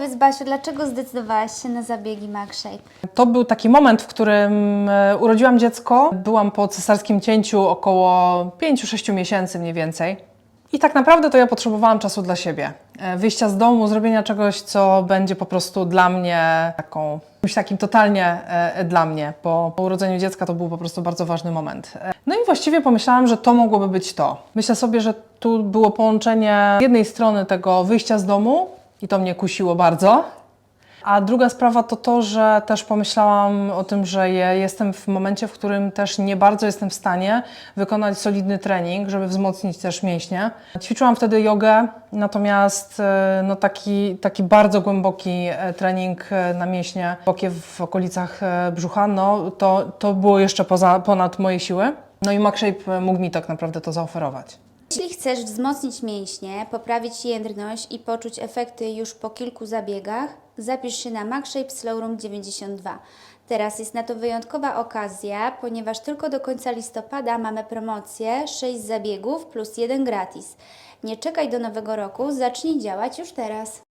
powiedz Basiu, dlaczego zdecydowałaś się na zabiegi MagShape? To był taki moment, w którym e, urodziłam dziecko. Byłam po cesarskim cięciu około 5-6 miesięcy mniej więcej. I tak naprawdę to ja potrzebowałam czasu dla siebie. E, Wyjścia z domu, zrobienia czegoś, co będzie po prostu dla mnie taką, czymś takim totalnie e, dla mnie. Po, po urodzeniu dziecka to był po prostu bardzo ważny moment. No i właściwie pomyślałam, że to mogłoby być to. Myślę sobie, że tu było połączenie z jednej strony tego wyjścia z domu i to mnie kusiło bardzo, a druga sprawa to to, że też pomyślałam o tym, że je, jestem w momencie, w którym też nie bardzo jestem w stanie wykonać solidny trening, żeby wzmocnić też mięśnie. Ćwiczyłam wtedy jogę, natomiast e, no taki, taki bardzo głęboki e, trening e, na mięśnie, bokie w okolicach brzucha, no to, to było jeszcze poza, ponad moje siły. No i MagShape mógł mi tak naprawdę to zaoferować. Jeśli chcesz wzmocnić mięśnie, poprawić jędrność i poczuć efekty już po kilku zabiegach, zapisz się na MagShape Slow Room 92. Teraz jest na to wyjątkowa okazja, ponieważ tylko do końca listopada mamy promocję 6 zabiegów plus 1 gratis. Nie czekaj do nowego roku, zacznij działać już teraz.